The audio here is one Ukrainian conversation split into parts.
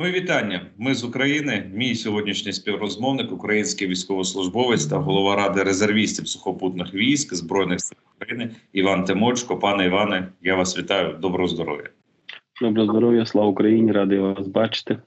Мої вітання. Ми з України. Мій сьогоднішній співрозмовник, український військовослужбовець та голова ради резервістів сухопутних військ збройних сил України Іван Тимочко. Пане Іване, я вас вітаю. Доброго здоров'я. Доброго здоров'я, слава Україні, радий вас бачити.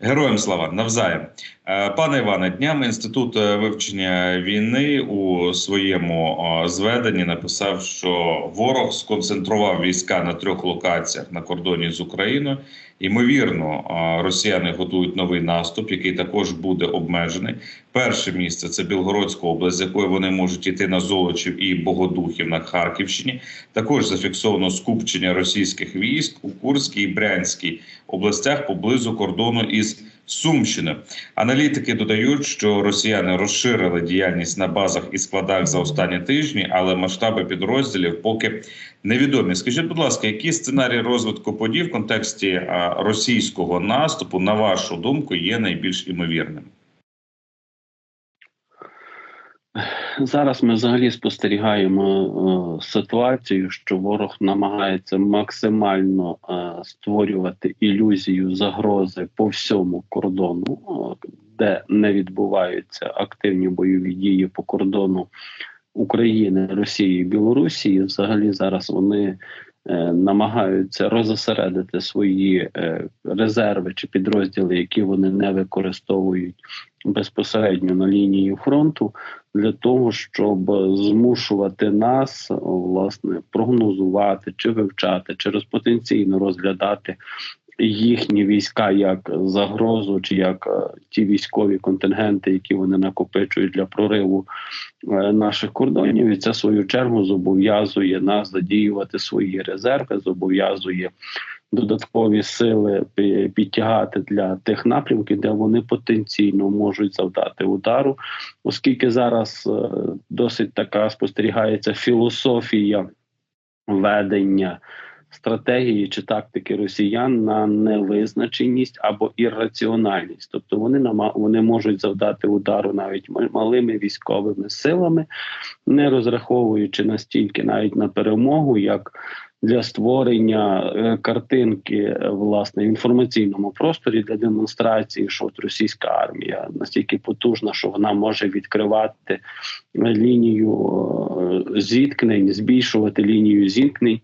Героям слава навзаєм, Е, пане Іване, днями інститут е, вивчення війни у своєму е, зведенні написав, що ворог сконцентрував війська на трьох локаціях на кордоні з Україною. Ймовірно, е, росіяни готують новий наступ, який також буде обмежений. Перше місце це Білгородська область, з якої вони можуть йти на Золочів і Богодухів на Харківщині. Також зафіксовано скупчення російських військ у Курській і Брянській областях поблизу кордону із Сумщиною. Аналітики додають, що росіяни розширили діяльність на базах і складах за останні тижні, але масштаби підрозділів поки невідомі. Скажіть, будь ласка, які сценарії розвитку подій в контексті російського наступу, на вашу думку, є найбільш імовірним? Зараз ми взагалі спостерігаємо е, ситуацію, що ворог намагається максимально е, створювати ілюзію загрози по всьому кордону, е, де не відбуваються активні бойові дії по кордону України, Росії і Білорусі. Взагалі зараз вони намагаються розосередити свої резерви чи підрозділи, які вони не використовують безпосередньо на лінії фронту, для того, щоб змушувати нас власне прогнозувати чи вивчати, через потенційно розглядати. Їхні війська як загрозу, чи як е, ті військові контингенти, які вони накопичують для прориву е, наших кордонів, і це в свою чергу зобов'язує нас задіювати свої резерви, зобов'язує додаткові сили підтягати для тих напрямків, де вони потенційно можуть завдати удару, оскільки зараз е, досить така спостерігається філософія ведення стратегії чи тактики росіян на невизначеність або ірраціональність, тобто вони нама вони можуть завдати удару навіть малими військовими силами, не розраховуючи настільки навіть на перемогу, як для створення е, картинки е, власне в інформаційному просторі для демонстрації, що от російська армія настільки потужна, що вона може відкривати е, лінію зіткнень, збільшувати лінію зіткнень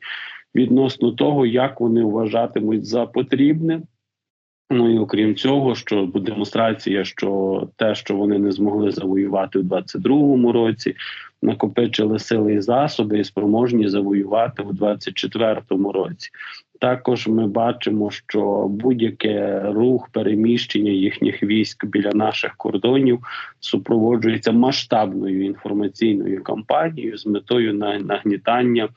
відносно того, як вони вважатимуть за потрібне. Ну і окрім цього, що демонстрація, що те, що вони не змогли завоювати у 22-му році, накопичили сили і засоби і спроможні завоювати у 24-му році. Також ми бачимо, що будь-яке рух переміщення їхніх військ біля наших кордонів супроводжується масштабною інформаційною кампанією з метою на- нагнітання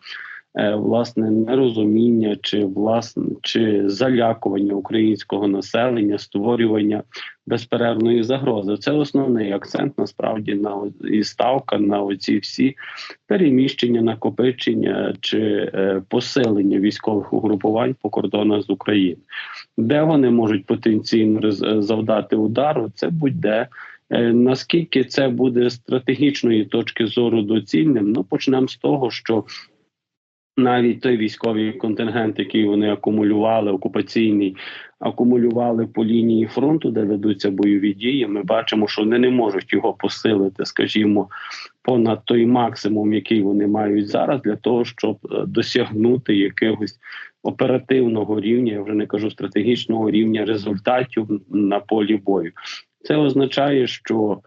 власне нерозуміння чи власне чи залякування українського населення, створювання безперервної загрози. Це основний акцент насправді на і ставка на оці всі переміщення, накопичення чи е, посилення військових угрупувань по кордонах з України, де вони можуть потенційно завдати удару. Це будь-де. Е, Наскільки це буде з стратегічної точки зору доцільним? Ну почнемо з того, що навіть той військовий контингент, який вони акумулювали, окупаційний, акумулювали по лінії фронту, де ведуться бойові дії. Ми бачимо, що вони не можуть його посилити, скажімо, понад той максимум, який вони мають зараз, для того, щоб е, досягнути якогось оперативного рівня, я вже не кажу стратегічного рівня результатів на полі бою. Це означає, що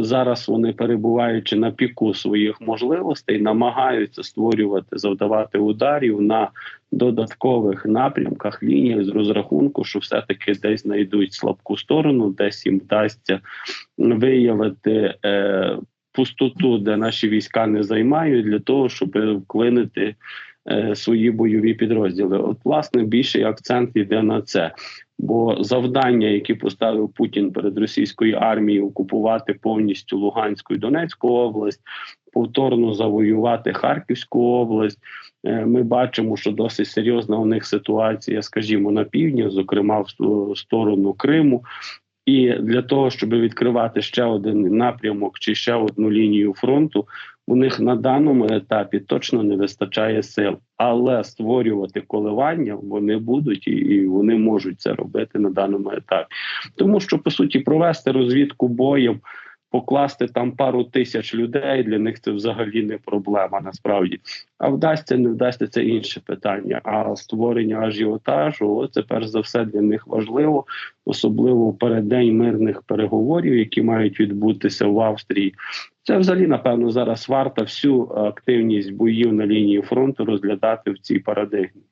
зараз вони перебуваючи на піку своїх можливостей, намагаються створювати, завдавати ударів на додаткових напрямках лініях з розрахунку, що все-таки десь знайдуть слабку сторону, десь їм вдасться виявити е, пустоту, де наші війська не займають, для того, щоб вклинити е, свої бойові підрозділи. От, власне, більший акцент йде на це. Бо завдання, які поставив Путін перед російською армією, окупувати повністю Луганську і Донецьку область, повторно завоювати Харківську область. Е, Ми бачимо, що досить серйозна у них ситуація, скажімо, на півдні, зокрема в сторону Криму. І для того, щоб відкривати ще один напрямок чи ще одну лінію фронту, у них на даному етапі точно не вистачає сил, але створювати коливання вони будуть і, вони можуть це робити на даному етапі, тому що по суті провести розвідку боєм покласти там пару тисяч людей для них це взагалі не проблема. Насправді, а вдасться, не вдасться це інше питання. А створення ажіотажу це перш за все для них важливо, особливо в переддень мирних переговорів, які мають відбутися в Австрії. Це взагалі напевно зараз варто всю активність боїв на лінії фронту розглядати в цій парадигмі.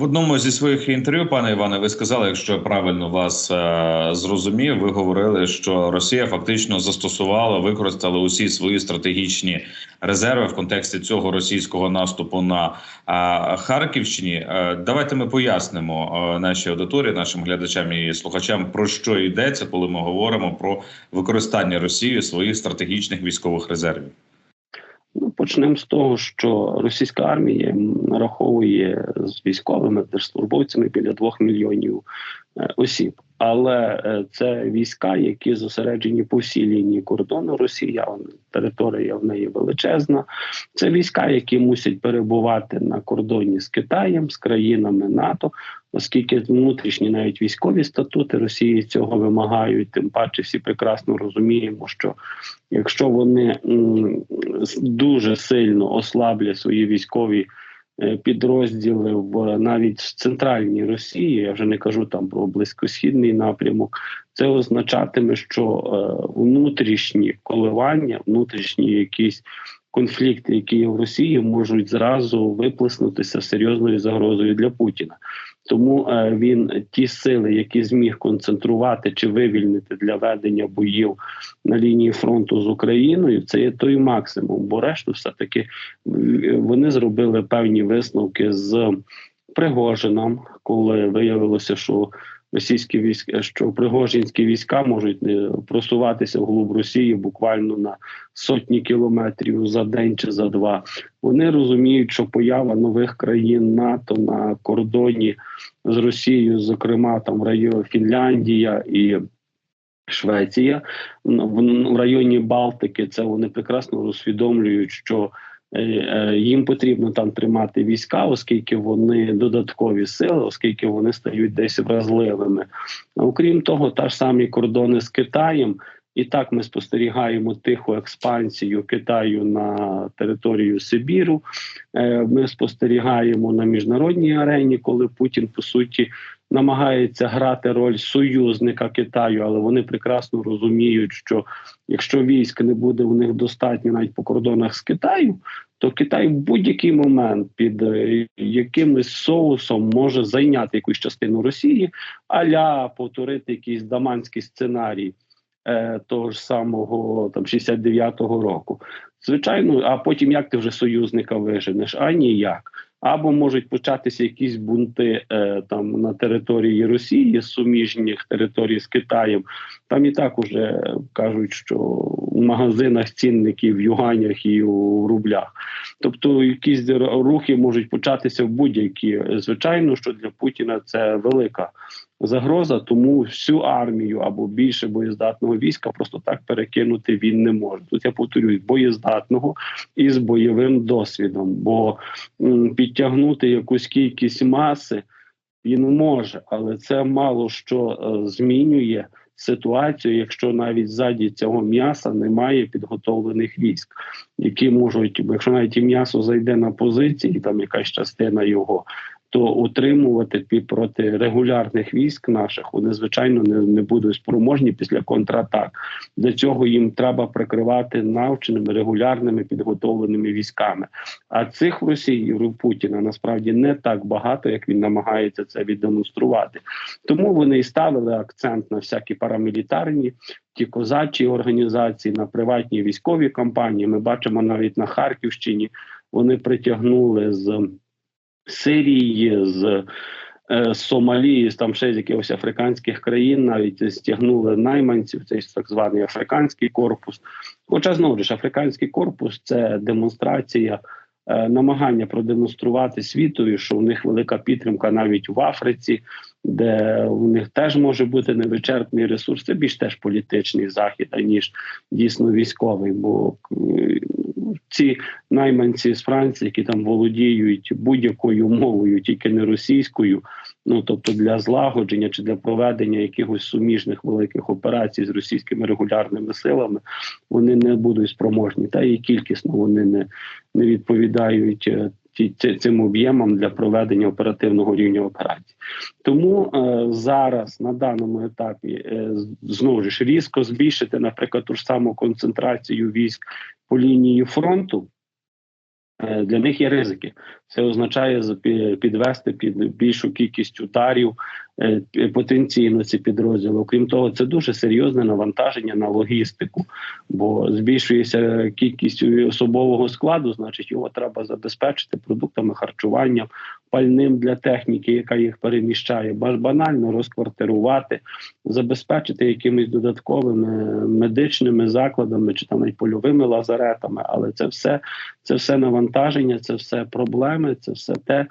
В одному зі своїх інтерв'ю, пане Іване, ви сказали, якщо я правильно вас е зрозумів, ви говорили, що Росія фактично застосувала, використала усі свої стратегічні резерви в контексті цього російського наступу на е Харківщині. Е давайте ми пояснимо е нашій аудиторії, нашим глядачам і слухачам про що йдеться, коли ми говоримо про використання Росією своїх стратегічних військових резервів. Ну, почнемо з того, що російська армія нараховує з військовими держслужбовцями біля двох мільйонів е, осіб. Але е, це війська, які зосереджені по всій лінії кордону Росія, територія в неї величезна. Це війська, які мусять перебувати на кордоні з Китаєм, з країнами НАТО, оскільки внутрішні навіть військові статути Росії цього вимагають. Тим паче всі прекрасно розуміємо, що якщо вони дуже сильно ослаблять свої військові. Е, підрозділи в навіть в центральній Росії, я вже не кажу там про близькосхідний напрямок. Це означатиме, що е, внутрішні коливання, внутрішні якісь конфлікти, які є в Росії, можуть зразу виплеснутися серйозною загрозою для Путіна. Тому е, він ті сили, які зміг концентрувати чи вивільнити для ведення боїв на лінії фронту з Україною, це є той максимум. Бо решту, все таки вони зробили певні висновки з Пригожином, коли виявилося, що російські війська, що пригожинські війська можуть е, просуватися вглуб Росії буквально на сотні кілометрів за день чи за два. Вони розуміють, що поява нових країн НАТО на кордоні з Росією, зокрема там в районі Фінляндія і. Швеція в районі Балтики це вони прекрасно усвідомлюють, що їм потрібно там тримати війська, оскільки вони додаткові сили, оскільки вони стають десь вразливими. Окрім того, та ж самі кордони з Китаєм. І так ми спостерігаємо тиху експансію Китаю на територію Сибіру. Е, ми спостерігаємо на міжнародній арені, коли Путін по суті намагається грати роль союзника Китаю, але вони прекрасно розуміють, що якщо військ не буде у них достатньо навіть по кордонах з Китаю, то Китай в будь-який момент під е, якимось соусом може зайняти якусь частину Росії, аля повторити якийсь даманський сценарій. Е, того ж самого там 69-го року, звичайно, а потім як ти вже союзника виженеш? А ніяк або можуть початися якісь бунти е, там на території Росії, суміжніх територій з Китаєм. Там і так уже кажуть, що у магазинах цінники в юганях і у рублях. Тобто, якісь рухи можуть початися в будь-які. Звичайно, що для Путіна це велика загроза, тому всю армію або більше боєздатного війська просто так перекинути він не може. Тут я повторюю, боєздатного і з бойовим досвідом, бо підтягнути якусь кількість маси він може, але це мало що е, змінює. Ситуацію, якщо навіть ззаді цього м'яса немає підготовлених військ, які можуть, якщо навіть м'ясо зайде на позиції, там якась частина його, то утримувати проти регулярних військ наших вони звичайно не, не будуть спроможні після контратак. Для цього їм треба прикривати навченими регулярними підготовленими військами. А цих в Росії в Путіна насправді не так багато, як він намагається це віддемонструвати. Тому вони і ставили акцент на всякі парамілітарні. Ті козачі організації на приватні військові кампанії. Ми бачимо навіть на Харківщині. Вони притягнули з Сирії, з е, Сомалії, там ще з якихось африканських країн, навіть стягнули найманців, цей так званий африканський корпус. Хоча знову ж африканський корпус це демонстрація. Е, намагання продемонструвати світові, що у них велика підтримка навіть в Африці, де у них теж може бути невичерпний ресурс. Це більш теж політичний захід, аніж дійсно військовий. Бо ці найманці з Франції, які там володіють будь-якою мовою, тільки не російською. Ну тобто для злагодження чи для проведення якихось суміжних великих операцій з російськими регулярними силами, вони не будуть спроможні, та і кількісно вони не, не відповідають е, цим об'ємам для проведення оперативного рівня операцій. Тому е, зараз на даному етапі е, знову ж різко збільшити, наприклад, ту ж саму концентрацію військ по лінії фронту. Е, для них є ризики. Це означає підвести під більшу кількість ударів Е, потенційно ці підрозділи. Окрім того, це дуже серйозне навантаження на логістику, бо збільшується кількість особового складу, значить його треба забезпечити продуктами харчування, пальним для техніки, яка їх переміщає, банально розквартирувати, забезпечити якимись додатковими медичними закладами чи там навіть польовими лазаретами. Але це все, це все навантаження, це все проблеми, це все те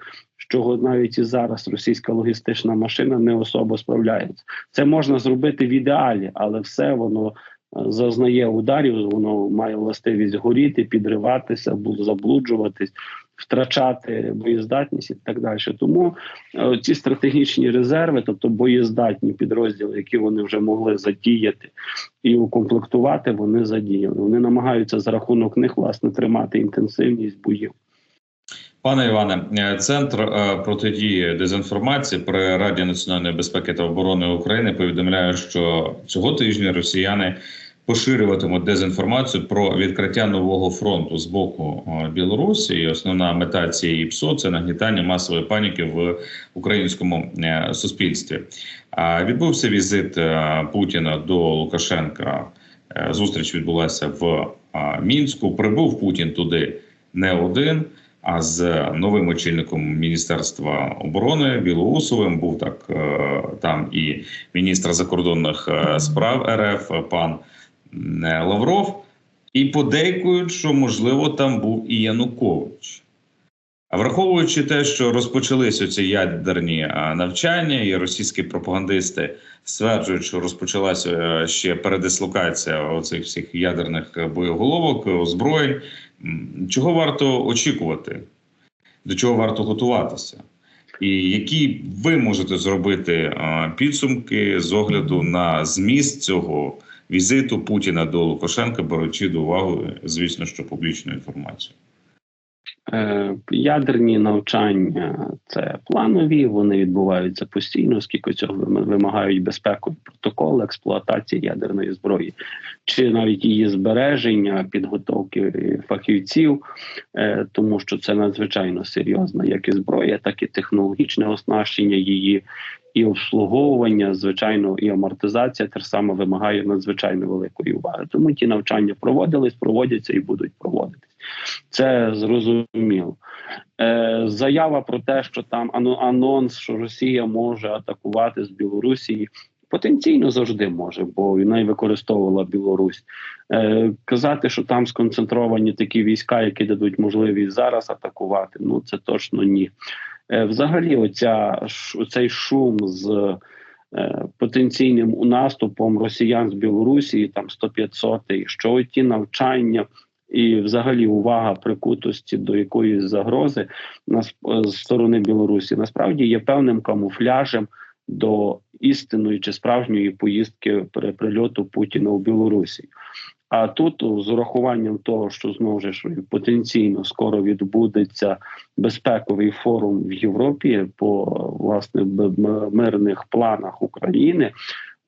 чого навіть і зараз російська логістична машина не особо справляється. Це можна зробити в ідеалі, але все воно е, зазнає ударів, воно має властивість горіти, підриватися, заблуджуватись. Втрачати боєздатність і так далі. Тому е, ці стратегічні резерви, тобто боєздатні підрозділи, які вони вже могли задіяти і укомплектувати, вони задіяли. Вони намагаються за рахунок них власне тримати інтенсивність боїв. Пане Іване, е, центр е, протидії дезінформації при Раді національної безпеки та оборони України повідомляє, що цього тижня росіяни поширюватимуть дезінформацію про відкриття нового фронту з боку е, Білорусі. І Основна мета цієї ПСО – це нагнітання масової паніки в українському суспільстві. Відбувся візит Путіна до Лукашенка. Зустріч відбулася в мінську. Прибув Путін туди не один. А з новим очільником міністерства оборони Білоусовим був так е, там і міністр закордонних е, справ РФ пан е, Лавров, і подейкують, що можливо там був і Янукович. А враховуючи те, що розпочалися ці ядерні навчання, і російські пропагандисти стверджують, що розпочалася ще передислокація оцих всіх ядерних боєголовок, озброєнь. Чого варто очікувати? До чого варто готуватися? І які ви можете зробити підсумки з огляду на зміст цього візиту Путіна до Лукашенка, беручи до уваги, звісно, що публічну інформацію? Е, ядерні навчання це планові, вони відбуваються постійно, оскільки цього вимагають безпекові протоколи експлуатації ядерної зброї, чи навіть її збереження, підготовки фахівців, е, тому що це надзвичайно серйозна як і зброя, так і технологічне оснащення її. І обслуговування, звичайно, і амортизація теж саме вимагає надзвичайно великої уваги. Тому ті навчання проводились, проводяться і будуть проводитись. Це зрозуміло. Е, Заява про те, що там анонс, що Росія може атакувати з Білорусі, потенційно завжди може, бо вона й використовувала Білорусь. Е, Казати, що там сконцентровані такі війська, які дадуть можливість зараз атакувати. Ну це точно ні. Е, Взагалі, оця оцей шум з. Е, потенційним наступом росіян з Білорусі, там 100-500, що ті навчання і, взагалі, увага прикутості до якоїсь загрози на з сторони Білорусі насправді є певним камуфляжем до істинної чи справжньої поїздки прильоту Путіна у Білорусі. А тут з урахуванням того, що знову ж потенційно скоро відбудеться безпековий форум в Європі по власне мирних планах України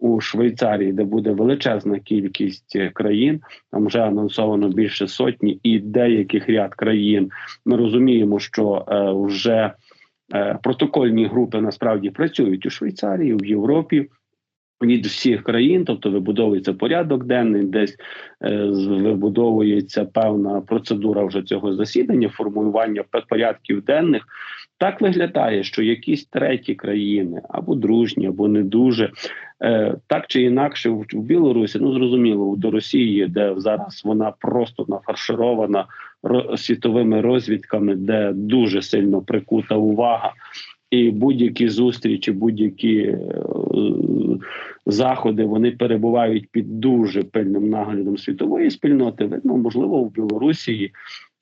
у Швейцарії, де буде величезна кількість е, країн, там вже анонсовано більше сотні, і деяких ряд країн ми розуміємо, що е, вже е, протокольні групи насправді працюють у Швейцарії, в Європі. Від всіх країн, тобто вибудовується порядок денний, десь е, вибудовується певна процедура вже цього засідання, формування порядків денних. Так виглядає, що якісь треті країни або дружні, або не дуже Е, так чи інакше в, в Білорусі, ну зрозуміло, до Росії, де зараз вона просто нафарширована світовими розвідками, де дуже сильно прикута увага. І будь-які зустрічі, будь-які е, заходи вони перебувають під дуже пильним наглядом світової спільноти. Видно, можливо, в Білорусі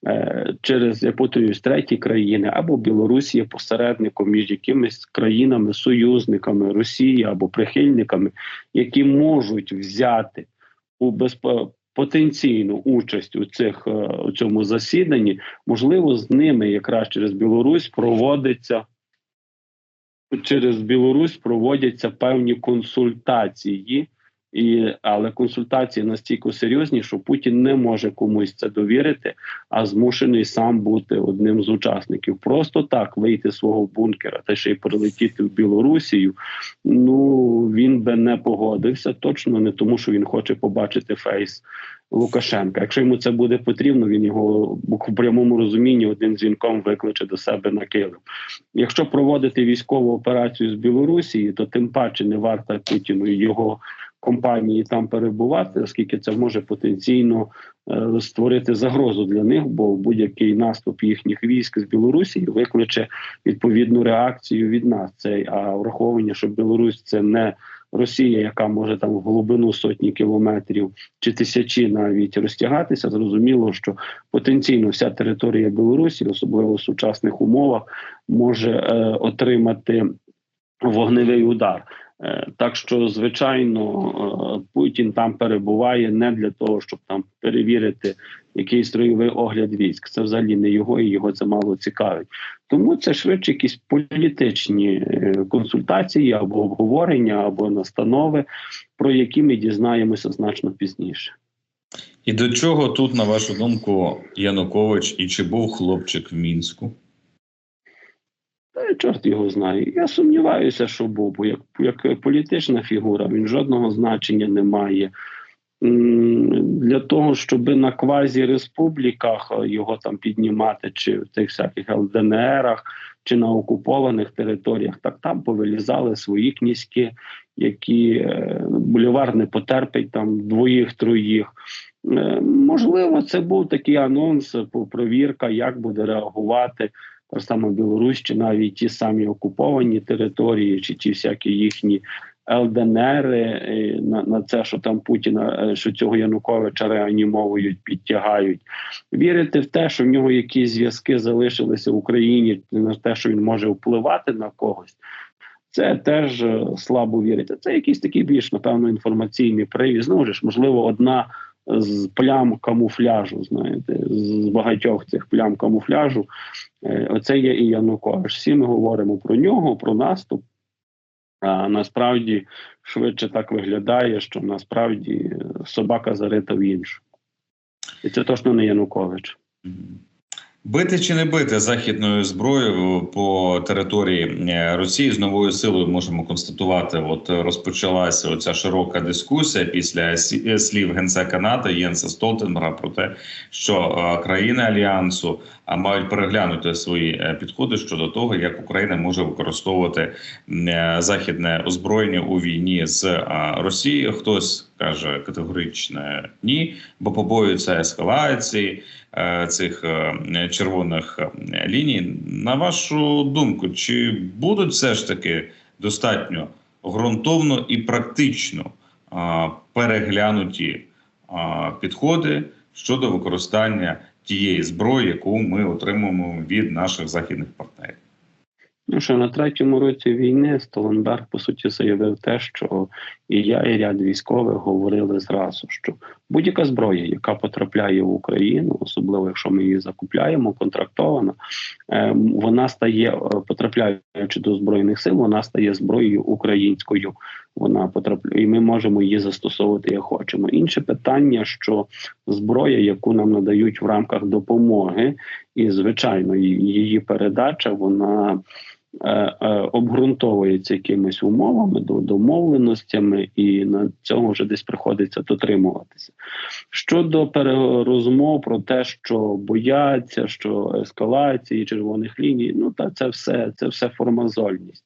е, через я повторюсь, треті країни або Білорусі є посередником між якимись країнами, союзниками Росії або прихильниками, які можуть взяти у безпеку. Потенційну участь у цих е, у цьому засіданні можливо з ними якраз через Білорусь проводиться через Білорусь проводяться певні консультації, і, але консультації настільки серйозні, що Путін не може комусь це довірити, а змушений сам бути одним з учасників. Просто так вийти з свого бункера та ще й прилетіти в Білорусію. Ну він би не погодився, точно не тому, що він хоче побачити фейс Лукашенка. Якщо йому це буде потрібно, він його в прямому розумінні одним дзвінком викличе до себе на килим. Якщо проводити військову операцію з Білорусі, то тим паче не варто Путіну і його компанії там перебувати, оскільки це може потенційно е, створити загрозу для них, бо будь-який наступ їхніх військ з Білорусі викличе відповідну реакцію від нас. Це а враховування, що Білорусь це не Росія, яка може там в глибину сотні кілометрів чи тисячі навіть розтягатися, зрозуміло, що потенційно вся територія Білорусі, особливо в сучасних умовах, може е, отримати вогневий удар. Е, так що, звичайно, е, Путін там перебуває не для того, щоб там перевірити якийсь строєвий огляд військ. Це взагалі не його, і його це мало цікавить. Тому це швидше якісь політичні е, консультації або обговорення, або настанови, про які ми дізнаємося значно пізніше. І до чого тут, на вашу думку, Янукович і чи був хлопчик в мінську? Та чорт його знає. Я сумніваюся, що був, бо як, як політична фігура він жодного значення не має. Для того, щоб на квазі республіках його там піднімати, чи в тих всяких ЛДНРах, чи на окупованих територіях, так там повилізали свої князьки, які е, бульвар не потерпить там двоїх-троїх. Е, можливо, це був такий анонс, провірка, як буде реагувати та ж Білорусь, чи навіть ті самі окуповані території, чи ті всякі їхні ЛДНР на на це, що там Путіна, е, що цього Януковича реанімовують, підтягають. Вірити в те, що в нього якісь зв'язки залишилися в Україні, на те, що він може впливати на когось. Це теж е, слабо вірити. Це якийсь такий більш напевно інформаційний привіз. Знову ж можливо, одна з плям камуфляжу. Знаєте, з багатьох цих плям камуфляжу. Е, оце є і Янукович. Всі ми говоримо про нього, про наступ. А насправді швидше так виглядає, що насправді собака зарита в іншу. І це точно не Янукович. Бити чи не бити західною зброєю по території е, Росії з новою силою можемо констатувати. От розпочалася оця широка дискусія після е, слів генсека НАТО Єнса Столтенберга про те, що е, країни альянсу мають переглянути свої підходи щодо того, як Україна може використовувати західне озброєння у війні з Росією. Хтось каже категорично ні, бо побоюється ескалації. Е, цих е, червоних е, ліній. На вашу думку, чи будуть все ж таки достатньо ґрунтовно і практично переглянуті підходи щодо використання тієї зброї, яку ми отримуємо від наших західних партнерів? Ну що на третьому році війни Столенберг по суті заявив те, що і я, і ряд військових говорили зразу, що будь-яка зброя, яка потрапляє в Україну, особливо якщо ми її закупляємо, контрактовано, ем, вона стає е, потрапляючи до збройних сил, вона стає зброєю українською. Вона потрапляє, і ми можемо її застосовувати як хочемо. Інше питання, що зброя, яку нам надають в рамках допомоги, і звичайно, її передача, вона. Е, е, обґрунтовується якимись умовами, домовленостями, і на цьому вже десь приходиться дотримуватися. Щодо розмов про те, що бояться, що ескалації червоних ліній, ну та це все це все формазольність.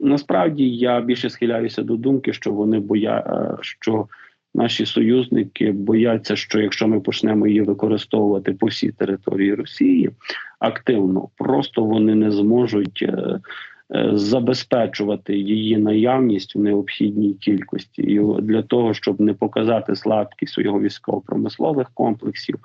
Насправді я більше схиляюся до думки, що вони боя, е, що наші союзники бояться, що якщо ми почнемо її використовувати по всій території Росії активно, просто вони не зможуть. Е, забезпечувати її наявність в необхідній кількості, і для того, щоб не показати слабкість свого військово-промислових комплексів,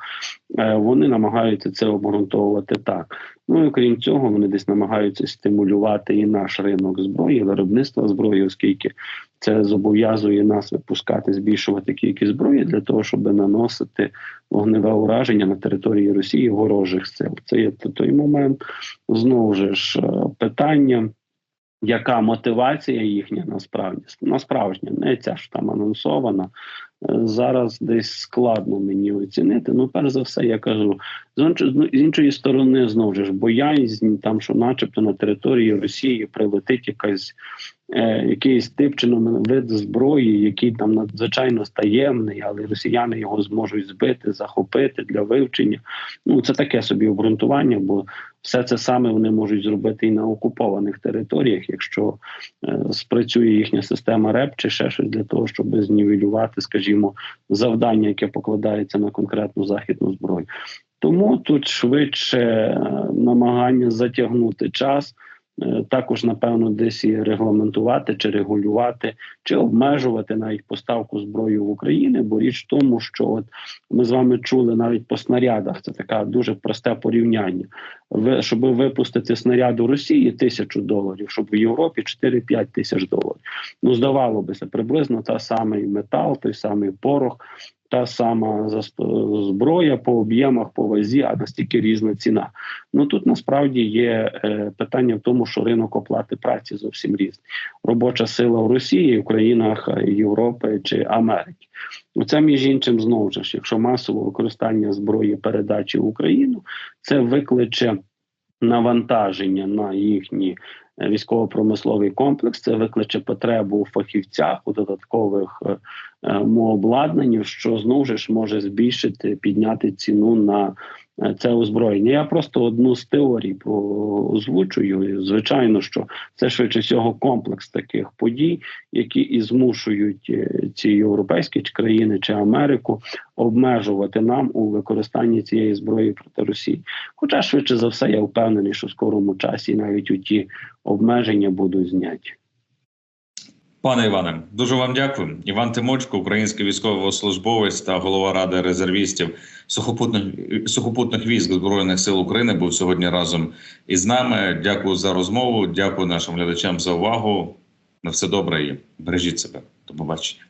е, вони намагаються це обґрунтовувати так. Ну і крім цього, вони десь намагаються стимулювати і наш ринок зброї, виробництва зброї, оскільки це зобов'язує нас випускати, збільшувати кількість зброї для того, щоб наносити вогневе ураження на території Росії ворожих сил. Це є той момент. Знову ж е, питання. Яка мотивація їхня насправді насправжня, не ця ж там анонсована. Е, Зараз десь складно мені оцінити. Ну, перш за все, я кажу з іншої сторони, знову ж боязнь там, що, начебто, на території Росії прилетить якась якийсь тип чи вид зброї, який там надзвичайно таємний, але росіяни його зможуть збити, захопити для вивчення. Ну це таке собі обґрунтування, бо все це саме вони можуть зробити і на окупованих територіях, якщо е, спрацює їхня система РЕП чи ще щось для того, щоб знівелювати, скажімо, завдання, яке покладається на конкретну західну зброю. Тому тут швидше е, намагання затягнути час. Е, також, напевно, десь і регламентувати чи регулювати, чи обмежувати навіть поставку зброї в Україні. Бо річ в тому, що от ми з вами чули навіть по снарядах. Це таке дуже просте порівняння. Ви щоб випустити снаряд у Росії тисячу доларів, щоб в Європі 4-5 тисяч доларів. Ну здавало би приблизно та самий метал, той самий порох. Та сама зброя по об'ємах, по вазі, а настільки різна ціна. Ну тут насправді є е, питання в тому, що ринок оплати праці зовсім різний. Робоча сила в Росії, в країнах Європи чи Америки. Це між іншим знову ж, якщо масове використання зброї передачі в Україну, це викличе навантаження на їхні військово-промисловий комплекс. Це викличе потребу у фахівцях у додаткових е, е, що знову ж може збільшити підняти ціну на е, це озброєння. Я просто одну з теорій озвучую. Звичайно, що це швидше всього комплекс таких подій, які і змушують ці європейські країни чи Америку обмежувати нам у використанні цієї зброї проти Росії. Хоча швидше за все, я впевнений, що в скорому часі навіть у ті обмеження будуть зняті. Пане Іване, дуже вам дякую. Іван Тимочко, український військовослужбовець та голова ради резервістів сухопутних сухопутних військ збройних сил України був сьогодні разом із нами. Дякую за розмову. Дякую нашим глядачам за увагу. На все добре і бережіть себе. До побачення.